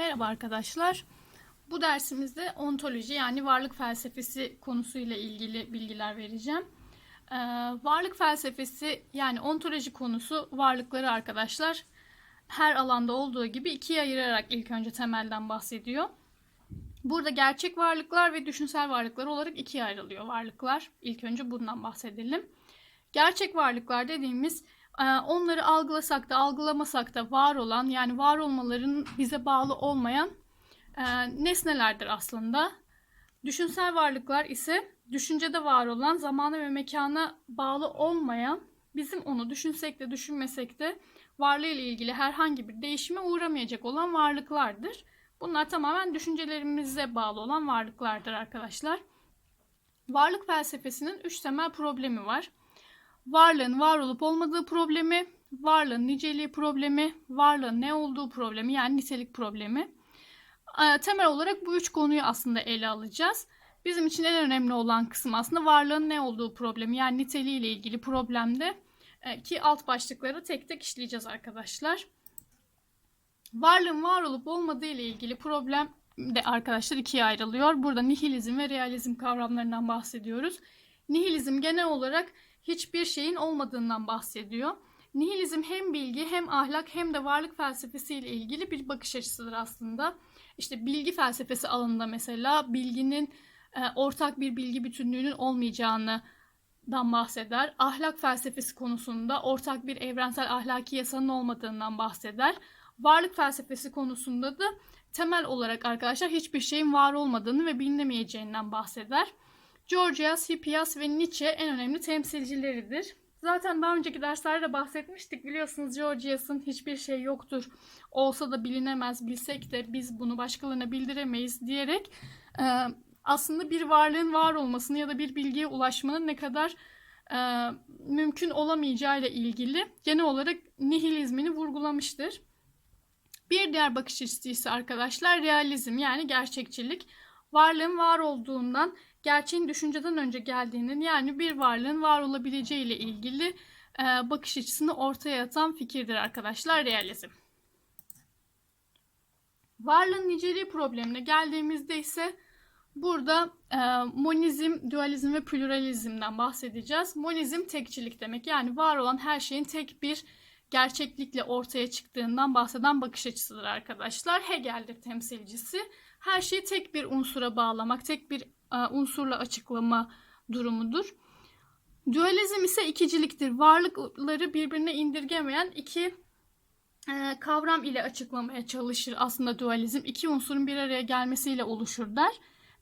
Merhaba arkadaşlar. Bu dersimizde ontoloji yani varlık felsefesi konusuyla ilgili bilgiler vereceğim. Ee, varlık felsefesi yani ontoloji konusu varlıkları arkadaşlar her alanda olduğu gibi ikiye ayırarak ilk önce temelden bahsediyor. Burada gerçek varlıklar ve düşünsel varlıklar olarak ikiye ayrılıyor varlıklar. İlk önce bundan bahsedelim. Gerçek varlıklar dediğimiz onları algılasak da algılamasak da var olan yani var olmaların bize bağlı olmayan e, nesnelerdir aslında. Düşünsel varlıklar ise düşüncede var olan zamana ve mekana bağlı olmayan bizim onu düşünsek de düşünmesek de varlığı ile ilgili herhangi bir değişime uğramayacak olan varlıklardır. Bunlar tamamen düşüncelerimize bağlı olan varlıklardır arkadaşlar. Varlık felsefesinin üç temel problemi var. Varlığın var olup olmadığı problemi, varlığın niceliği problemi, varlığın ne olduğu problemi yani nitelik problemi. Ee, Temel olarak bu üç konuyu aslında ele alacağız. Bizim için en önemli olan kısım aslında varlığın ne olduğu problemi yani niteliği ile ilgili problemde e, ki alt başlıkları tek tek işleyeceğiz arkadaşlar. Varlığın var olup olmadığı ile ilgili problem de arkadaşlar ikiye ayrılıyor. Burada nihilizm ve realizm kavramlarından bahsediyoruz. Nihilizm genel olarak hiçbir şeyin olmadığından bahsediyor. Nihilizm hem bilgi hem ahlak hem de varlık felsefesi ile ilgili bir bakış açısıdır aslında. İşte bilgi felsefesi alanında mesela bilginin e, ortak bir bilgi bütünlüğünün olmayacağını dan bahseder. Ahlak felsefesi konusunda ortak bir evrensel ahlaki yasanın olmadığından bahseder. Varlık felsefesi konusunda da temel olarak arkadaşlar hiçbir şeyin var olmadığını ve bilinemeyeceğinden bahseder. Georgias, Hippias ve Nietzsche en önemli temsilcileridir. Zaten daha önceki derslerde bahsetmiştik. Biliyorsunuz Georgias'ın hiçbir şey yoktur. Olsa da bilinemez, bilsek de biz bunu başkalarına bildiremeyiz diyerek e, aslında bir varlığın var olmasını ya da bir bilgiye ulaşmanın ne kadar e, mümkün olamayacağıyla ilgili genel olarak nihilizmini vurgulamıştır. Bir diğer bakış açısı ise arkadaşlar realizm yani gerçekçilik. Varlığın var olduğundan gerçeğin düşünceden önce geldiğinin yani bir varlığın var olabileceği ile ilgili e, bakış açısını ortaya atan fikirdir arkadaşlar realizm. Varlığın niceliği problemine geldiğimizde ise burada e, monizm, dualizm ve pluralizmden bahsedeceğiz. Monizm tekçilik demek yani var olan her şeyin tek bir gerçeklikle ortaya çıktığından bahseden bakış açısıdır arkadaşlar. Hegel'dir temsilcisi. Her şeyi tek bir unsura bağlamak, tek bir unsurla açıklama durumudur. Dualizm ise ikiciliktir. Varlıkları birbirine indirgemeyen iki e, kavram ile açıklamaya çalışır aslında dualizm. İki unsurun bir araya gelmesiyle oluşur der.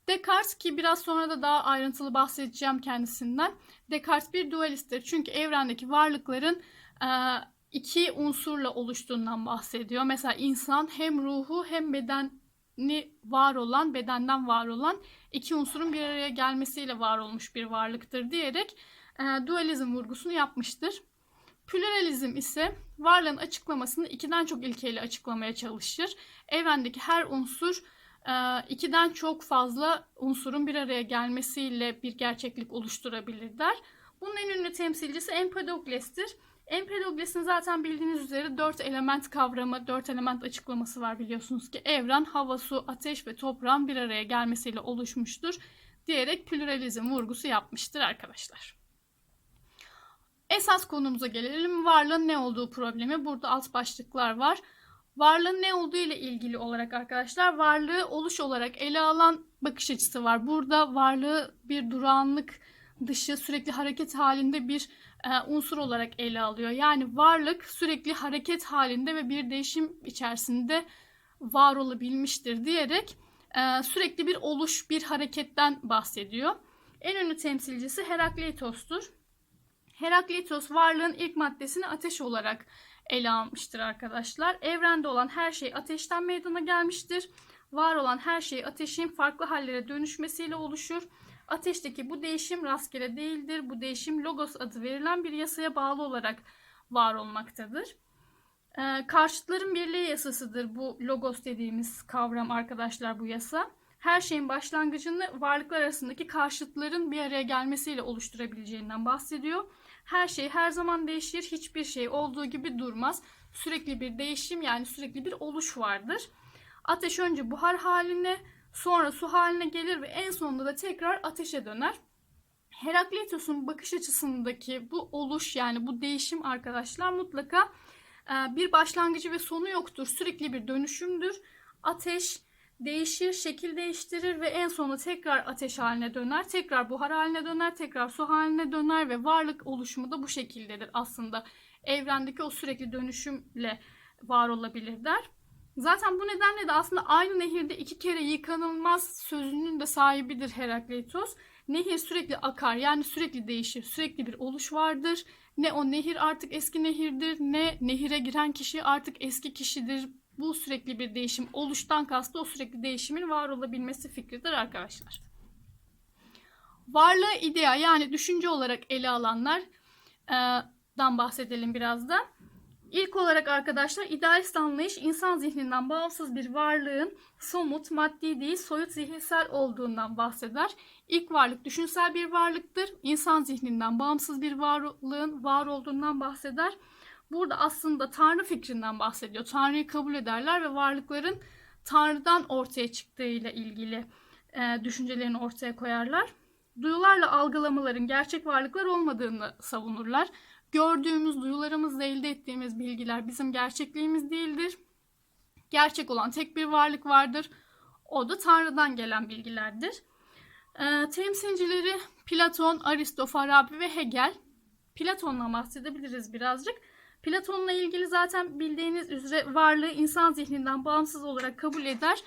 Descartes ki biraz sonra da daha ayrıntılı bahsedeceğim kendisinden. Descartes bir dualisttir. Çünkü evrendeki varlıkların e, iki unsurla oluştuğundan bahsediyor. Mesela insan hem ruhu hem bedeni var olan, bedenden var olan iki unsurun bir araya gelmesiyle var olmuş bir varlıktır diyerek e, dualizm vurgusunu yapmıştır. Pluralizm ise varlığın açıklamasını ikiden çok ilkeyle açıklamaya çalışır. Evrendeki her unsur e, ikiden çok fazla unsurun bir araya gelmesiyle bir gerçeklik oluşturabilir der. Bunun en ünlü temsilcisi Empedokles'tir. Empedokles'in zaten bildiğiniz üzere dört element kavramı, dört element açıklaması var biliyorsunuz ki evren, hava, su, ateş ve toprağın bir araya gelmesiyle oluşmuştur diyerek pluralizm vurgusu yapmıştır arkadaşlar. Esas konumuza gelelim. Varlığın ne olduğu problemi. Burada alt başlıklar var. Varlığın ne olduğu ile ilgili olarak arkadaşlar varlığı oluş olarak ele alan bakış açısı var. Burada varlığı bir durağanlık dışı sürekli hareket halinde bir unsur olarak ele alıyor. Yani varlık sürekli hareket halinde ve bir değişim içerisinde var olabilmiştir diyerek e, sürekli bir oluş, bir hareketten bahsediyor. En ünlü temsilcisi Herakleitos'tur. Herakleitos varlığın ilk maddesini ateş olarak ele almıştır arkadaşlar. Evrende olan her şey ateşten meydana gelmiştir. Var olan her şey ateşin farklı hallere dönüşmesiyle oluşur. Ateşteki bu değişim rastgele değildir. Bu değişim logos adı verilen bir yasaya bağlı olarak var olmaktadır. Ee, karşıtların birliği yasasıdır bu logos dediğimiz kavram arkadaşlar bu yasa. Her şeyin başlangıcını varlıklar arasındaki karşıtların bir araya gelmesiyle oluşturabileceğinden bahsediyor. Her şey her zaman değişir. Hiçbir şey olduğu gibi durmaz. Sürekli bir değişim yani sürekli bir oluş vardır. Ateş önce buhar haline, sonra su haline gelir ve en sonunda da tekrar ateşe döner. Herakleitos'un bakış açısındaki bu oluş yani bu değişim arkadaşlar mutlaka e, bir başlangıcı ve sonu yoktur. Sürekli bir dönüşümdür. Ateş değişir, şekil değiştirir ve en sonunda tekrar ateş haline döner, tekrar buhar haline döner, tekrar su haline döner ve varlık oluşumu da bu şekildedir aslında. Evrendeki o sürekli dönüşümle var olabilir der. Zaten bu nedenle de aslında aynı nehirde iki kere yıkanılmaz sözünün de sahibidir Herakleitos. Nehir sürekli akar yani sürekli değişir, sürekli bir oluş vardır. Ne o nehir artık eski nehirdir ne nehire giren kişi artık eski kişidir. Bu sürekli bir değişim. Oluştan kastı o sürekli değişimin var olabilmesi fikridir arkadaşlar. Varlığı idea yani düşünce olarak ele alanlardan bahsedelim biraz da. İlk olarak arkadaşlar idealist anlayış insan zihninden bağımsız bir varlığın somut, maddi değil, soyut zihinsel olduğundan bahseder. İlk varlık düşünsel bir varlıktır. İnsan zihninden bağımsız bir varlığın var olduğundan bahseder. Burada aslında Tanrı fikrinden bahsediyor. Tanrı'yı kabul ederler ve varlıkların Tanrı'dan ortaya çıktığıyla ilgili e, düşüncelerini ortaya koyarlar. Duyularla algılamaların gerçek varlıklar olmadığını savunurlar. Gördüğümüz, duyularımızla elde ettiğimiz bilgiler bizim gerçekliğimiz değildir. Gerçek olan tek bir varlık vardır. O da Tanrı'dan gelen bilgilerdir. E, temsilcileri Platon, Aristo, Farabi ve Hegel. Platon'dan bahsedebiliriz birazcık. Platon'la ilgili zaten bildiğiniz üzere varlığı insan zihninden bağımsız olarak kabul eder.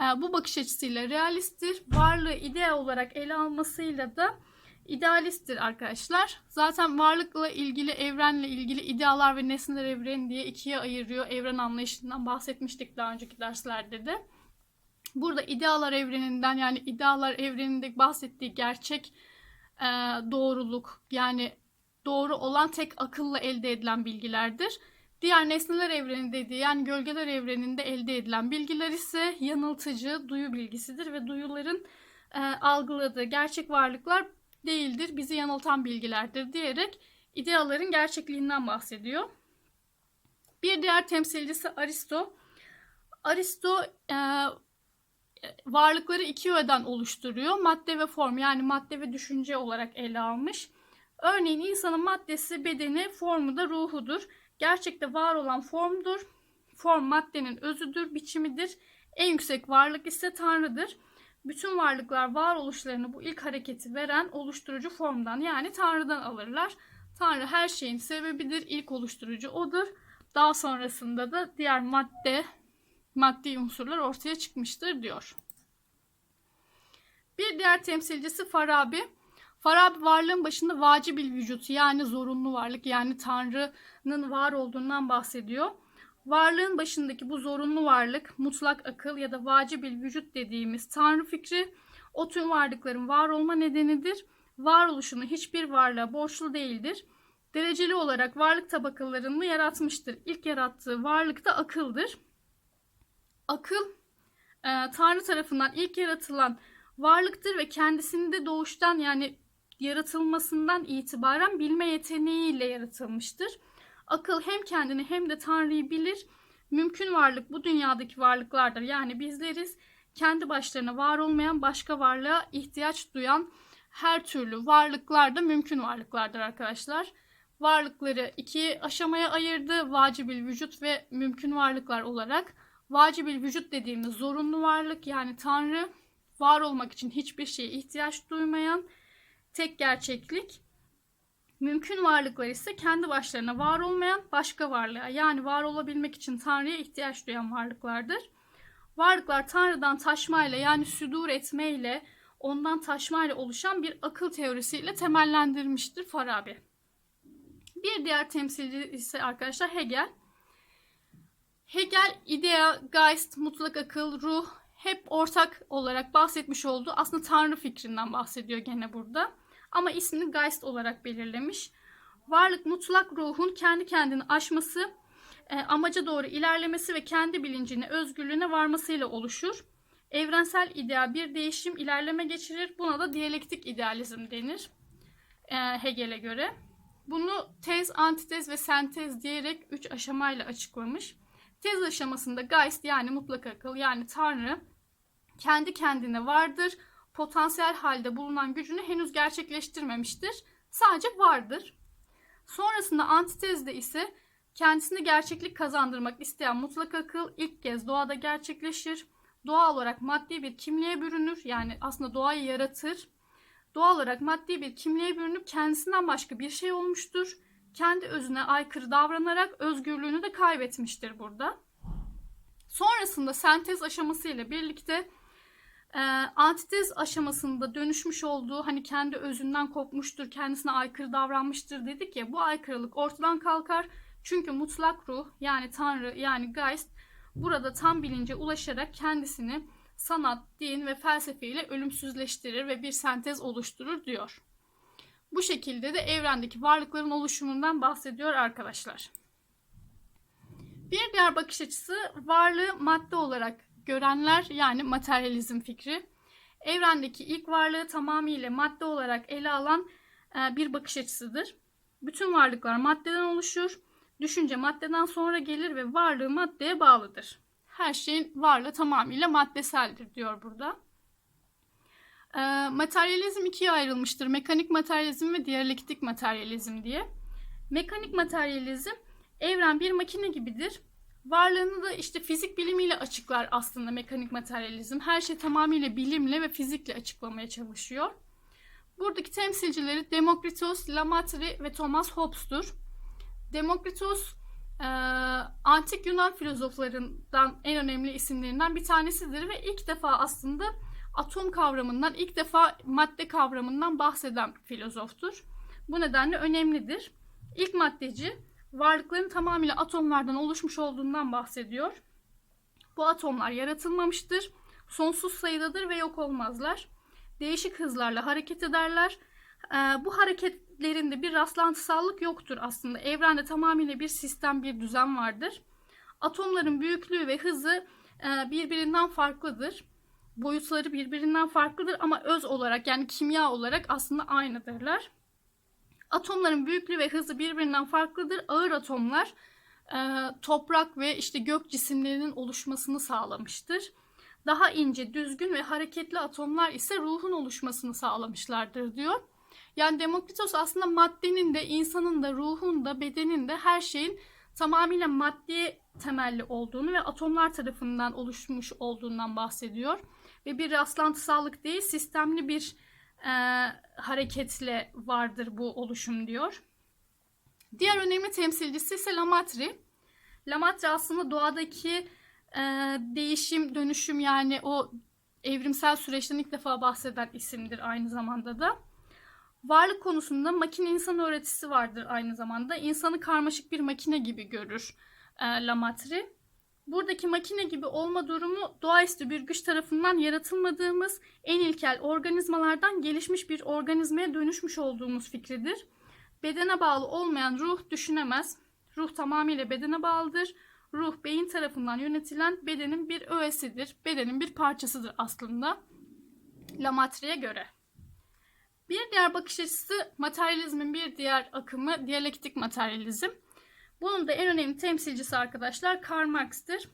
E, bu bakış açısıyla realisttir. Varlığı idea olarak ele almasıyla da idealisttir arkadaşlar. Zaten varlıkla ilgili, evrenle ilgili idealar ve nesneler evreni diye ikiye ayırıyor. Evren anlayışından bahsetmiştik daha önceki derslerde de. Burada idealar evreninden yani idealar evreninde bahsettiği gerçek e, doğruluk yani doğru olan tek akılla elde edilen bilgilerdir. Diğer nesneler evreni dediği yani gölgeler evreninde elde edilen bilgiler ise yanıltıcı duyu bilgisidir ve duyuların e, algıladığı gerçek varlıklar değildir, bizi yanıltan bilgilerdir diyerek ideaların gerçekliğinden bahsediyor. Bir diğer temsilcisi Aristo. Aristo e, varlıkları iki öğeden oluşturuyor. Madde ve form yani madde ve düşünce olarak ele almış. Örneğin insanın maddesi bedeni, formu da ruhudur. Gerçekte var olan formdur. Form maddenin özüdür, biçimidir. En yüksek varlık ise Tanrı'dır. Bütün varlıklar varoluşlarını bu ilk hareketi veren oluşturucu formdan yani Tanrı'dan alırlar. Tanrı her şeyin sebebidir, ilk oluşturucu odur. Daha sonrasında da diğer madde, maddi unsurlar ortaya çıkmıştır diyor. Bir diğer temsilcisi Farabi. Farabi varlığın başında vacibil vücut yani zorunlu varlık yani Tanrı'nın var olduğundan bahsediyor. Varlığın başındaki bu zorunlu varlık, mutlak akıl ya da vacibil vücut dediğimiz Tanrı fikri o tüm varlıkların var olma nedenidir. Varoluşunu hiçbir varlığa borçlu değildir. Dereceli olarak varlık tabakalarını yaratmıştır. İlk yarattığı varlık da akıldır. Akıl e, Tanrı tarafından ilk yaratılan varlıktır ve kendisinde doğuştan yani yaratılmasından itibaren bilme yeteneğiyle yaratılmıştır. Akıl hem kendini hem de Tanrı'yı bilir. Mümkün varlık bu dünyadaki varlıklardır. Yani bizleriz kendi başlarına var olmayan başka varlığa ihtiyaç duyan her türlü varlıklar da mümkün varlıklardır arkadaşlar. Varlıkları iki aşamaya ayırdı. Vacibil vücut ve mümkün varlıklar olarak. Vacibil vücut dediğimiz zorunlu varlık yani Tanrı var olmak için hiçbir şeye ihtiyaç duymayan tek gerçeklik. Mümkün varlıklar ise kendi başlarına var olmayan başka varlığa yani var olabilmek için Tanrı'ya ihtiyaç duyan varlıklardır. Varlıklar Tanrı'dan taşmayla yani südur etmeyle ondan taşmayla oluşan bir akıl teorisiyle temellendirmiştir Farabi. Bir diğer temsilci ise arkadaşlar Hegel. Hegel idea, Geist, mutlak akıl, ruh hep ortak olarak bahsetmiş olduğu aslında Tanrı fikrinden bahsediyor gene burada ama ismini Geist olarak belirlemiş. Varlık mutlak ruhun kendi kendini aşması, e, amaca doğru ilerlemesi ve kendi bilincine, özgürlüğüne varmasıyla oluşur. Evrensel ideal bir değişim, ilerleme geçirir. Buna da diyalektik idealizm denir e, Hegel'e göre. Bunu tez, antitez ve sentez diyerek üç aşamayla açıklamış. Tez aşamasında Geist yani mutlak akıl yani Tanrı kendi kendine vardır. Potansiyel halde bulunan gücünü henüz gerçekleştirmemiştir. Sadece vardır. Sonrasında antitezde ise kendisine gerçeklik kazandırmak isteyen mutlak akıl ilk kez doğada gerçekleşir. Doğal olarak maddi bir kimliğe bürünür. Yani aslında doğayı yaratır. Doğal olarak maddi bir kimliğe bürünüp kendisinden başka bir şey olmuştur. Kendi özüne aykırı davranarak özgürlüğünü de kaybetmiştir burada. Sonrasında sentez aşaması ile birlikte e, antitez aşamasında dönüşmüş olduğu hani kendi özünden kopmuştur, kendisine aykırı davranmıştır dedik ya bu aykırılık ortadan kalkar. Çünkü mutlak ruh yani Tanrı yani Geist burada tam bilince ulaşarak kendisini sanat, din ve felsefe ile ölümsüzleştirir ve bir sentez oluşturur diyor. Bu şekilde de evrendeki varlıkların oluşumundan bahsediyor arkadaşlar. Bir diğer bakış açısı varlığı madde olarak görenler yani materyalizm fikri. Evrendeki ilk varlığı tamamıyla madde olarak ele alan e, bir bakış açısıdır. Bütün varlıklar maddeden oluşur. Düşünce maddeden sonra gelir ve varlığı maddeye bağlıdır. Her şeyin varlığı tamamıyla maddeseldir diyor burada. E, materyalizm ikiye ayrılmıştır. Mekanik materyalizm ve diyalektik materyalizm diye. Mekanik materyalizm evren bir makine gibidir. Varlığını da işte fizik bilimiyle açıklar aslında mekanik materyalizm. Her şey tamamıyla bilimle ve fizikle açıklamaya çalışıyor. Buradaki temsilcileri Demokritos, Lamatri ve Thomas Hobbes'tur. Demokritos e, antik Yunan filozoflarından en önemli isimlerinden bir tanesidir ve ilk defa aslında atom kavramından, ilk defa madde kavramından bahseden filozoftur. Bu nedenle önemlidir. İlk maddeci varlıkların tamamıyla atomlardan oluşmuş olduğundan bahsediyor. Bu atomlar yaratılmamıştır, sonsuz sayıdadır ve yok olmazlar. Değişik hızlarla hareket ederler. Ee, bu hareketlerinde bir rastlantısallık yoktur aslında. Evrende tamamıyla bir sistem, bir düzen vardır. Atomların büyüklüğü ve hızı e, birbirinden farklıdır. Boyutları birbirinden farklıdır ama öz olarak yani kimya olarak aslında aynıdırlar. Atomların büyüklüğü ve hızı birbirinden farklıdır. Ağır atomlar e, toprak ve işte gök cisimlerinin oluşmasını sağlamıştır. Daha ince, düzgün ve hareketli atomlar ise ruhun oluşmasını sağlamışlardır diyor. Yani Demokritos aslında maddenin de, insanın da, ruhun da, bedenin de her şeyin tamamıyla maddi temelli olduğunu ve atomlar tarafından oluşmuş olduğundan bahsediyor. Ve bir rastlantısallık değil, sistemli bir e, hareketle vardır bu oluşum diyor. Diğer önemli temsilcisi ise Lamatri. Lamatri aslında doğadaki e, değişim, dönüşüm yani o evrimsel süreçten ilk defa bahseden isimdir aynı zamanda da. Varlık konusunda makine insan öğretisi vardır aynı zamanda. İnsanı karmaşık bir makine gibi görür e, Lamatri. Buradaki makine gibi olma durumu doğaüstü bir güç tarafından yaratılmadığımız en ilkel organizmalardan gelişmiş bir organizmaya dönüşmüş olduğumuz fikridir. Bedene bağlı olmayan ruh düşünemez. Ruh tamamıyla bedene bağlıdır. Ruh beyin tarafından yönetilen bedenin bir öğesidir. Bedenin bir parçasıdır aslında. Lamatri'ye göre. Bir diğer bakış açısı materyalizmin bir diğer akımı diyalektik materyalizm. Bunun da en önemli temsilcisi arkadaşlar Karl Marx'tır.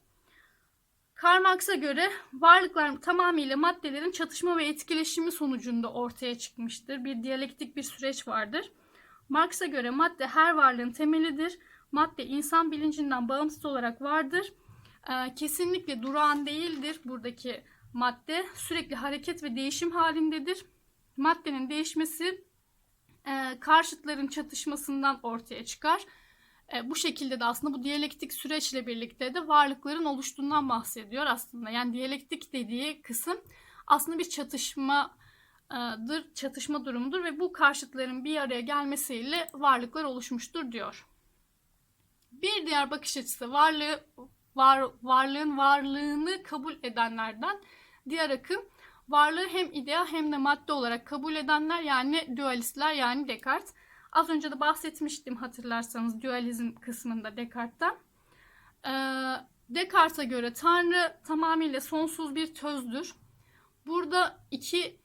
Karl Marx'a göre varlıklar tamamıyla maddelerin çatışma ve etkileşimi sonucunda ortaya çıkmıştır. Bir diyalektik bir süreç vardır. Marx'a göre madde her varlığın temelidir. Madde insan bilincinden bağımsız olarak vardır. Ee, kesinlikle durağan değildir buradaki madde. Sürekli hareket ve değişim halindedir. Maddenin değişmesi e, karşıtların çatışmasından ortaya çıkar. E, bu şekilde de aslında bu diyalektik süreçle birlikte de varlıkların oluştuğundan bahsediyor aslında. Yani diyalektik dediği kısım aslında bir çatışmadır, çatışma durumudur ve bu karşıtların bir araya gelmesiyle varlıklar oluşmuştur diyor. Bir diğer bakış açısı varlığı var, varlığın varlığını kabul edenlerden diğer akım varlığı hem idea hem de madde olarak kabul edenler yani dualistler yani Descartes. Az önce de bahsetmiştim hatırlarsanız dualizm kısmında Descartes'ten. Ee, Descartes'e göre Tanrı tamamıyla sonsuz bir tözdür. Burada iki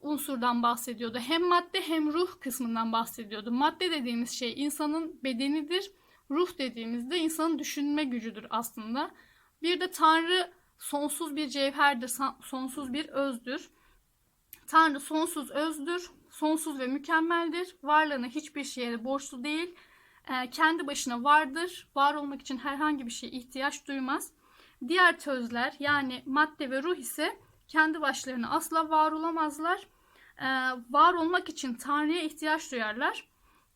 unsurdan bahsediyordu. Hem madde hem ruh kısmından bahsediyordu. Madde dediğimiz şey insanın bedenidir. ruh dediğimizde insanın düşünme gücüdür aslında. Bir de Tanrı sonsuz bir cevherdir, sonsuz bir özdür. Tanrı sonsuz özdür, sonsuz ve mükemmeldir. Varlığına hiçbir şeye borçlu değil. Ee, kendi başına vardır. Var olmak için herhangi bir şeye ihtiyaç duymaz. Diğer tözler yani madde ve ruh ise kendi başlarına asla var olamazlar. Ee, var olmak için Tanrı'ya ihtiyaç duyarlar.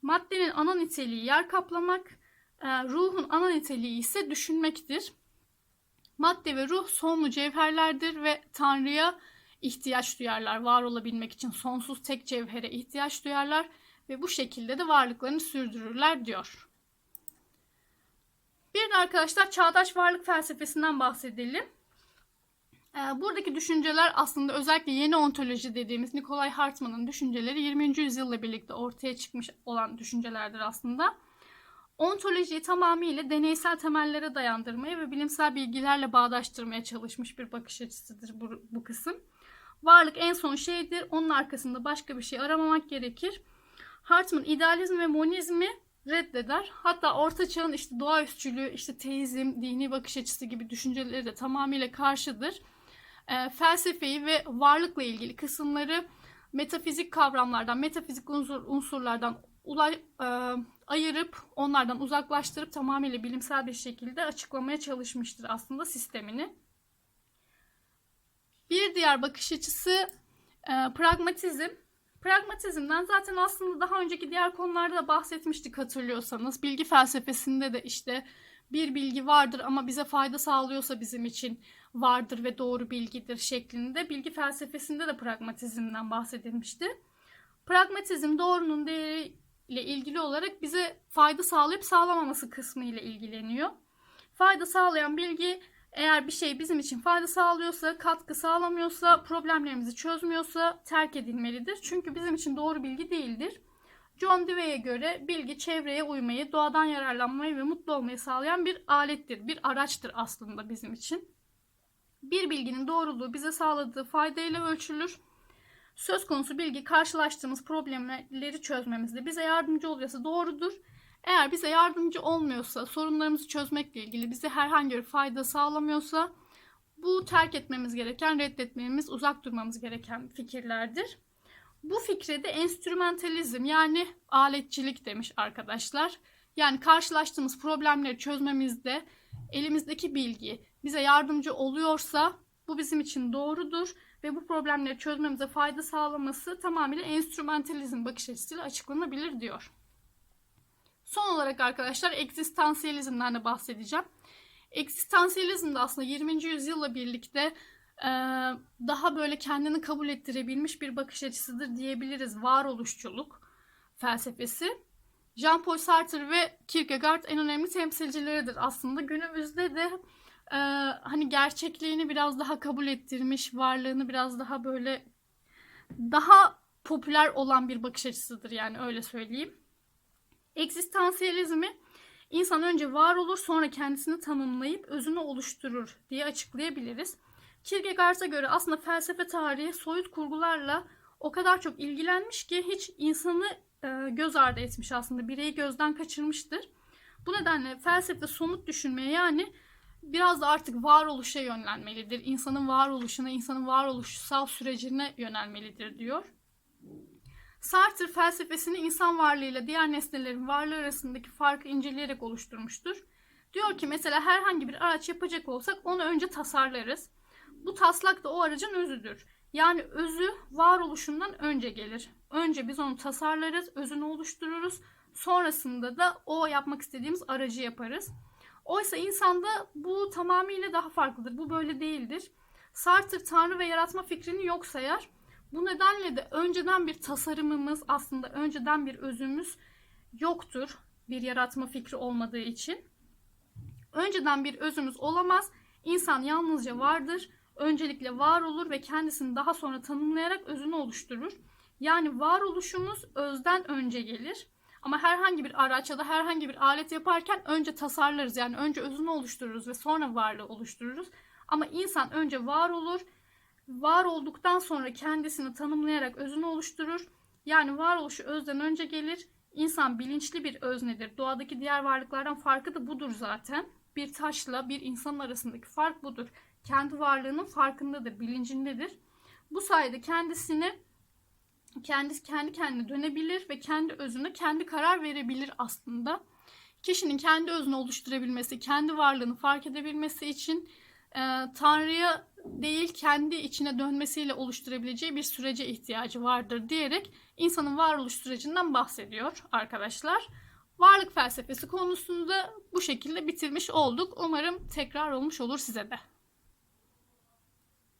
Maddenin ana niteliği yer kaplamak, e, ruhun ana niteliği ise düşünmektir. Madde ve ruh sonlu cevherlerdir ve Tanrı'ya ihtiyaç duyarlar. Var olabilmek için sonsuz tek cevhere ihtiyaç duyarlar ve bu şekilde de varlıklarını sürdürürler diyor. Bir de arkadaşlar çağdaş varlık felsefesinden bahsedelim. Ee, Buradaki düşünceler aslında özellikle yeni ontoloji dediğimiz Nikolay Hartmann'ın düşünceleri 20. yüzyılla birlikte ortaya çıkmış olan düşüncelerdir aslında. Ontolojiyi tamamıyla deneysel temellere dayandırmaya ve bilimsel bilgilerle bağdaştırmaya çalışmış bir bakış açısıdır bu, bu kısım. Varlık en son şeydir, onun arkasında başka bir şey aramamak gerekir. Hartmann idealizm ve monizmi reddeder. Hatta orta çağın işte doğaüstçülüğü, işte teizm, dini bakış açısı gibi düşünceleri de tamamıyla karşıdır. E, felsefeyi ve varlıkla ilgili kısımları metafizik kavramlardan, metafizik unsur, unsurlardan ulay, e, ayırıp onlardan uzaklaştırıp tamamıyla bilimsel bir şekilde açıklamaya çalışmıştır aslında sistemini. Bir diğer bakış açısı e, pragmatizm. Pragmatizmden zaten aslında daha önceki diğer konularda da bahsetmiştik hatırlıyorsanız. Bilgi felsefesinde de işte bir bilgi vardır ama bize fayda sağlıyorsa bizim için vardır ve doğru bilgidir şeklinde bilgi felsefesinde de pragmatizmden bahsedilmişti. Pragmatizm doğrunun değeriyle ilgili olarak bize fayda sağlayıp sağlamaması kısmı ile ilgileniyor. Fayda sağlayan bilgi eğer bir şey bizim için fayda sağlıyorsa, katkı sağlamıyorsa, problemlerimizi çözmüyorsa terk edilmelidir. Çünkü bizim için doğru bilgi değildir. John Dewey'e göre bilgi çevreye uymayı, doğadan yararlanmayı ve mutlu olmayı sağlayan bir alettir, bir araçtır aslında bizim için. Bir bilginin doğruluğu bize sağladığı faydayla ölçülür. Söz konusu bilgi karşılaştığımız problemleri çözmemizde bize yardımcı oluyorsa doğrudur. Eğer bize yardımcı olmuyorsa, sorunlarımızı çözmekle ilgili bize herhangi bir fayda sağlamıyorsa bu terk etmemiz gereken, reddetmemiz, uzak durmamız gereken fikirlerdir. Bu fikre de enstrümentalizm yani aletçilik demiş arkadaşlar. Yani karşılaştığımız problemleri çözmemizde elimizdeki bilgi bize yardımcı oluyorsa bu bizim için doğrudur ve bu problemleri çözmemize fayda sağlaması tamamıyla enstrümentalizm bakış açısıyla açıklanabilir diyor. Son olarak arkadaşlar egzistansiyelizmden de bahsedeceğim. Egzistansiyelizm de aslında 20. yüzyılla birlikte e, daha böyle kendini kabul ettirebilmiş bir bakış açısıdır diyebiliriz. Varoluşçuluk felsefesi. Jean-Paul Sartre ve Kierkegaard en önemli temsilcileridir aslında. Günümüzde de e, hani gerçekliğini biraz daha kabul ettirmiş, varlığını biraz daha böyle daha popüler olan bir bakış açısıdır yani öyle söyleyeyim. Egzistansiyelizmi insan önce var olur sonra kendisini tanımlayıp özünü oluşturur diye açıklayabiliriz. Kierkegaard'a göre aslında felsefe tarihi soyut kurgularla o kadar çok ilgilenmiş ki hiç insanı e, göz ardı etmiş aslında. Bireyi gözden kaçırmıştır. Bu nedenle felsefe somut düşünmeye yani biraz da artık varoluşa yönlenmelidir. İnsanın varoluşuna, insanın varoluşsal sürecine yönelmelidir diyor. Sartre felsefesini insan varlığıyla diğer nesnelerin varlığı arasındaki farkı inceleyerek oluşturmuştur. Diyor ki mesela herhangi bir araç yapacak olsak onu önce tasarlarız. Bu taslak da o aracın özüdür. Yani özü varoluşundan önce gelir. Önce biz onu tasarlarız, özünü oluştururuz. Sonrasında da o yapmak istediğimiz aracı yaparız. Oysa insanda bu tamamıyla daha farklıdır. Bu böyle değildir. Sartre tanrı ve yaratma fikrini yok sayar. Bu nedenle de önceden bir tasarımımız, aslında önceden bir özümüz yoktur. Bir yaratma fikri olmadığı için. Önceden bir özümüz olamaz. İnsan yalnızca vardır. Öncelikle var olur ve kendisini daha sonra tanımlayarak özünü oluşturur. Yani varoluşumuz özden önce gelir. Ama herhangi bir araç ya da herhangi bir alet yaparken önce tasarlarız. Yani önce özünü oluştururuz ve sonra varlığı oluştururuz. Ama insan önce var olur. Var olduktan sonra kendisini tanımlayarak özünü oluşturur. Yani varoluşu özden önce gelir. İnsan bilinçli bir öznedir. Doğadaki diğer varlıklardan farkı da budur zaten. Bir taşla bir insan arasındaki fark budur. Kendi varlığının farkındadır, bilincindedir. Bu sayede kendisini kendisi kendi kendine dönebilir ve kendi özüne kendi karar verebilir aslında. Kişinin kendi özünü oluşturabilmesi, kendi varlığını fark edebilmesi için e, Tanrı'ya değil kendi içine dönmesiyle oluşturabileceği bir sürece ihtiyacı vardır diyerek insanın varoluş sürecinden bahsediyor arkadaşlar. Varlık felsefesi konusunu da bu şekilde bitirmiş olduk. Umarım tekrar olmuş olur size de.